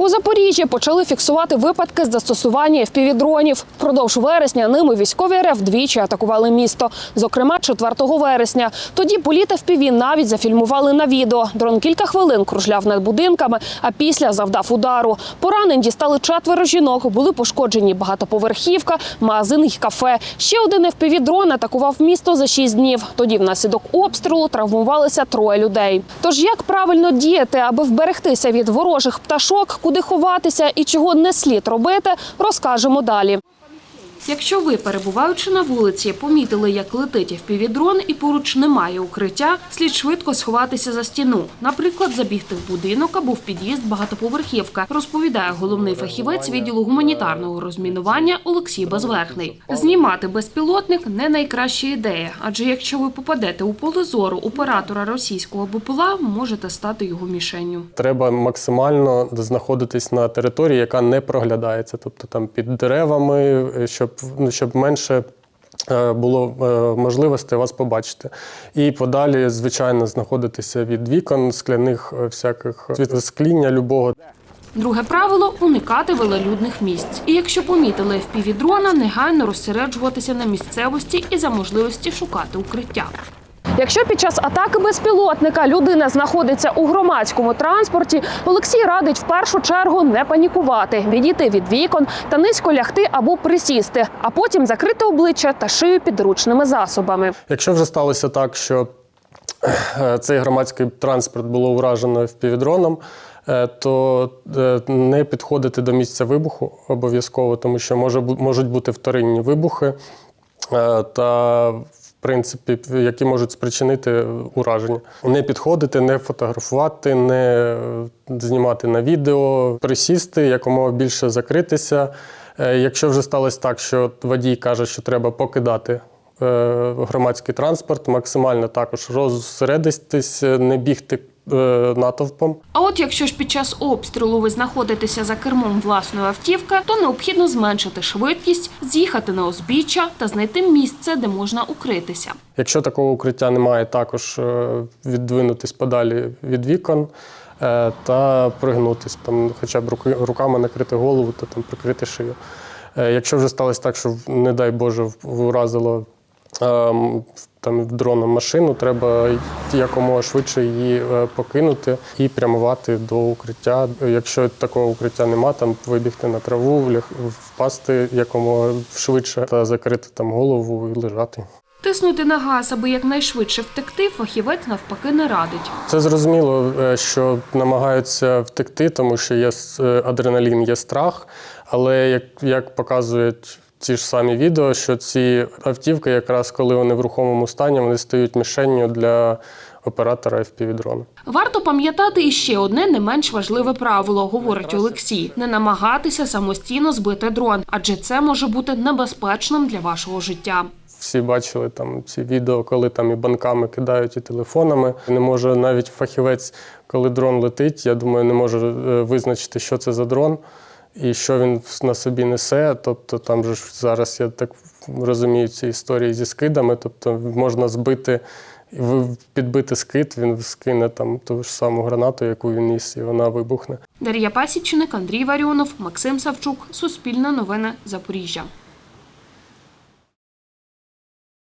У Запоріжжі почали фіксувати випадки з застосування FPV-дронів. Впродовж вересня ними військові РФ двічі атакували місто. Зокрема, 4 вересня. Тоді політ FPV навіть зафільмували на відео. Дрон кілька хвилин кружляв над будинками, а після завдав удару. Поранень дістали четверо жінок. Були пошкоджені багатоповерхівка, магазин й кафе. Ще один FPV-дрон атакував місто за 6 днів. Тоді внаслідок обстрілу травмувалися троє людей. Тож як правильно діяти, аби вберегтися від ворожих пташок, куди ховатися і чого не слід робити, розкажемо далі. Якщо ви, перебуваючи на вулиці, помітили, як летить FPV-дрон і поруч немає укриття, слід швидко сховатися за стіну. Наприклад, забігти в будинок або в під'їзд багатоповерхівка, розповідає головний фахівець відділу гуманітарного розмінування Олексій Безверхний. Знімати безпілотник не найкраща ідея, адже якщо ви попадете у поле зору оператора російського БПЛА, можете стати його мішенню. Треба максимально знаходитись на території, яка не проглядається, тобто там під деревами, е, щоб, ну, щоб менше. е, Було е, можливості вас побачити. І подалі, звичайно, знаходитися від вікон, скляних е, всяких скління любого. Друге правило уникати велолюдних місць. І якщо помітили FPV-дрона, негайно розсереджуватися на місцевості і за можливості шукати укриття. Якщо під час атаки безпілотника людина знаходиться у громадському транспорті, Олексій радить в першу чергу не панікувати, відійти від вікон та низько лягти або присісти, а потім закрити обличчя та шию підручними засобами. Якщо вже сталося так, що е, цей громадський транспорт було уражено впівдроном, то е, не підходити до місця вибуху обов'язково, тому що може, можуть бути вторинні вибухи, е, та, принципі, які можуть спричинити ураження. Не підходити, не фотографувати, не знімати на відео, присісти, якомога більше закритися. Е, Якщо вже сталося так, що водій каже, що треба покидати е, громадський транспорт, максимально також розсередитись, не бігти натовпом. А от якщо ж під час обстрілу ви знаходитеся за кермом власної автівки, то необхідно зменшити швидкість, з'їхати на узбіччя та знайти місце, де можна укритися. Якщо такого укриття немає, також е, віддвинутись подалі від вікон е, та пригнутись, там, хоча б руками накрити голову та там, прикрити шию. Е, Якщо вже сталося так, що, не дай Боже, вразило там, дроном машину, треба якомога швидше її е, покинути і прямувати до укриття. Якщо такого укриття нема, там вибігти на траву, впасти якомога швидше та закрити там голову і лежати. Тиснути на газ, аби якнайшвидше втекти, фахівець навпаки не радить. Це зрозуміло, е, що намагаються втекти, тому що є е, адреналін, є страх. Але як, як показують ці ж самі відео, що ці автівки, якраз коли вони в рухомому стані, вони стають мішенню для оператора FPV-дрона. Варто пам'ятати і ще одне не менш важливе правило, говорить Олексій: не намагатися самостійно збити дрон, адже це може бути небезпечним для вашого життя. Всі бачили там ці відео, коли там і банками кидають, і телефонами. Не може навіть фахівець, коли дрон летить, я думаю, не може е, визначити, що це за дрон і що він на собі несе. Тобто там же ж зараз я так розумію ці історії зі скидами. Тобто можна збити підбити скид, він скине там ту ж саму гранату, яку він ніс, і вона вибухне. Дар'я Пасічник, Андрій Варіонов, Максим Савчук, Суспільне новини, Запоріжжя.